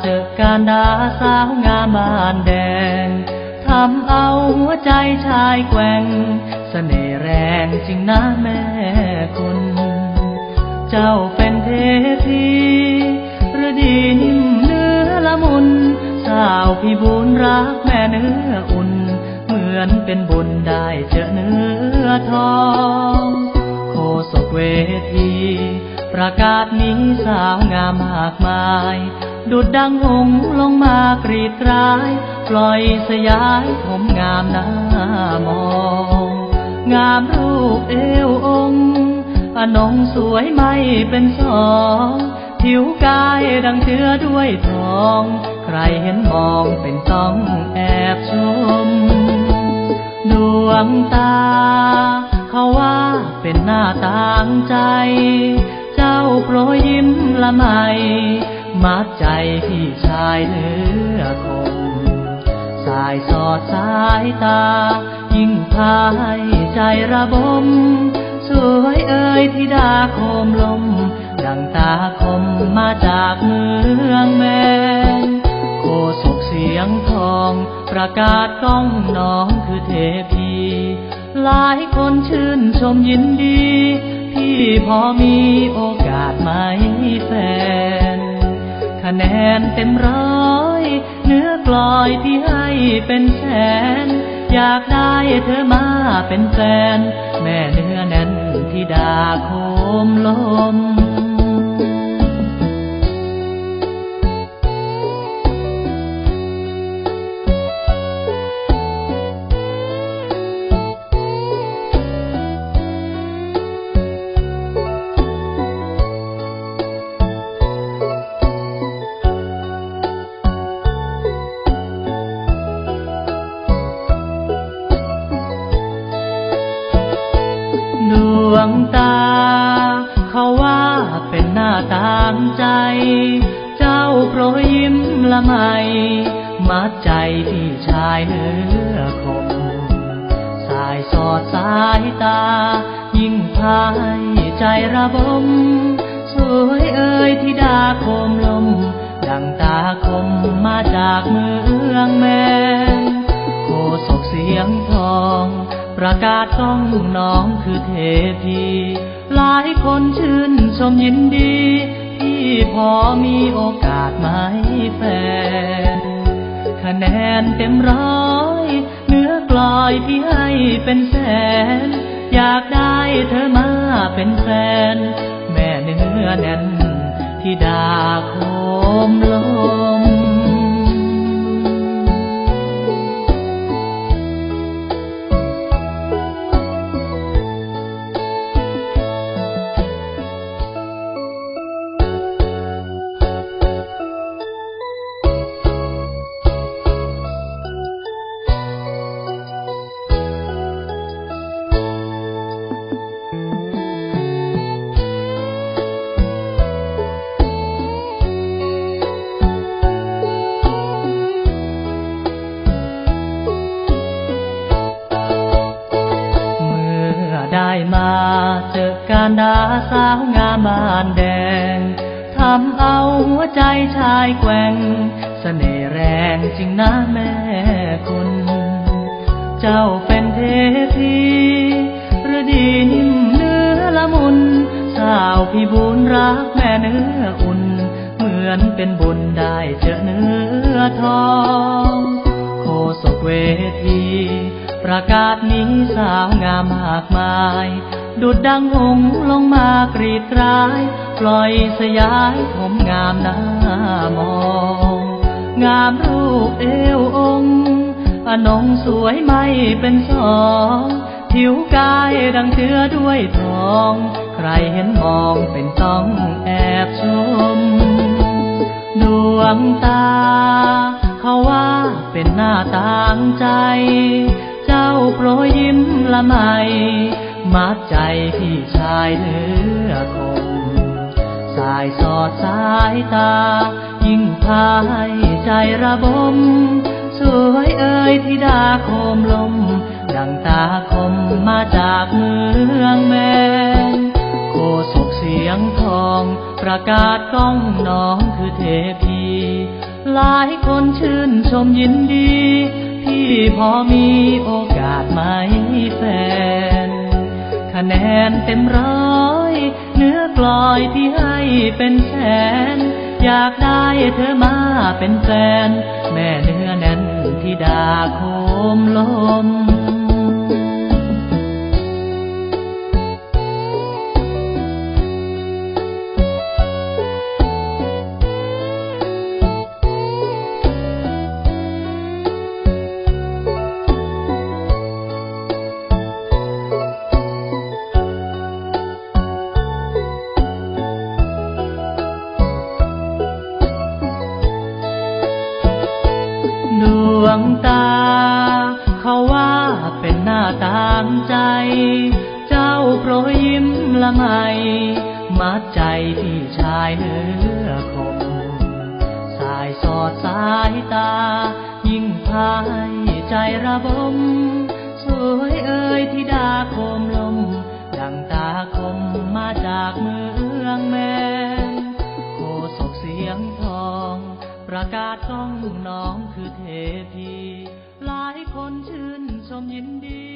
เจอการดาสาวงามบานแดงทำเอาหัวใจชายแกว่งเสน่ห์แรงจริงนะแม่คุณ เจ้าเป็นเทพีฤดีนิ่มเนื้อละมุน สาวพี่บุญรักแม่เนื้ออุ่น เหมือนเป็นบุญได้เจอเนื้อทอง ประกาศนี้สาวงามมากมาย ดุดดังหงส์ลงมากรีดกราย ปล่อยสยายผมงามหน้ามอง งามรูปเอวองค์อนงสวยไม่เป็นสอง ผิวกายดังเชื้อด้วยทอง ใครเห็นมองเป็นต้องแอบชม ดวงตา เขาว่าเป็นหน้าต่างใจ ละไมมัดใจพี่ชายเหลือคงสายสอดสายตา ยิ่งพาให้ใจระบม สวยเอ่ยธิดาโคมลม ดังตาคมมาจากเมืองแมนโคศกเสียงทอง ประกาศก้องน้องคือเทพี หลายคนชื่นชมยินดี พี่พอมีโอกาสไหมแฟน คะแนนเต็มร้อย เนื้อกลอยที่ให้เป็นแสน อยากได้เธอมาเป็นแฟน แม่เนื้อแน่นที่ดาโคมลม ใจ เจ้าโปรยยิ้มละไม มัดใจพี่ชายเนื้อคม สายสอดสายตา ยิ่งพายใจระบม สวยเอ่ยที่ดาคมลม ดังตาคมมาจากเมืองแมนโคศกเสียงทองประกาศก้องน้องคือเทพี หลายคนชื่นชมยินดี พอมีโอกาสไหมแฟน คะแนนเต็มร้อยเนื้อกลอยที่ให้เป็นแสน อยากได้เธอมาเป็นแฟน แม่เนื้อแน่นที่ดาโคมล ได้มาเจอการดาสาวงามบานแดงทำเอาหัวใจชายแกว่งเสน่ห์แรงจริงนะแม่คุณ เจ้าเป็นเทพีฤดีนิ่มเนื้อละมุน สาวพี่บุญรักแม่เนื้ออุ่น เหมือนเป็นบุญได้เจอเนื้อทอง โคศกเวที ประกาศนี้สาวงามมากมาย ดุดดังหงส์ลงมากรีดกราย ปล่อยสยายผมงามหน้ามอง งามรูปเอวองค์อนงสวยไม่เป็นสอง ผิวกายดังเชื้อด้วยทอง ใครเห็นมองเป็นต้องแอบชม ดวงตา เขาว่าเป็นหน้าต่างใจ ยยิ้มละไมมัดใจพี่ชายเหลือคงสายสอดสายตา ยิ่งพาให้ใจระบม สวยเอ่ยธิดาโคมลม ดังตาคมมาจากเมืองแมนโคศกเสียงทอง ประกาศก้องน้องคือเทพี หลายคนชื่นชมยินดี ที่พอมีโอกาสไหมแฟน คะแนนเต็มร้อย เนื้อกลอยที่ให้เป็นแสน อยากได้เธอมาเป็นแฟน แม่เนื้อแน่นที่ดาโค วงตา เขาว่าเป็นหน้าตามใจ เจ้าโปรยยิ้มละไม มัดใจพี่ชายเนื้อคม สายสอดสายตา ยิ่งพายใจระบม สวยเอ่ยที่ดาโคมลม ดังตาคมมาจากเมืองแม่ ประกาศต้องน้องคือเทพี หลายคนชื่นชมยินดี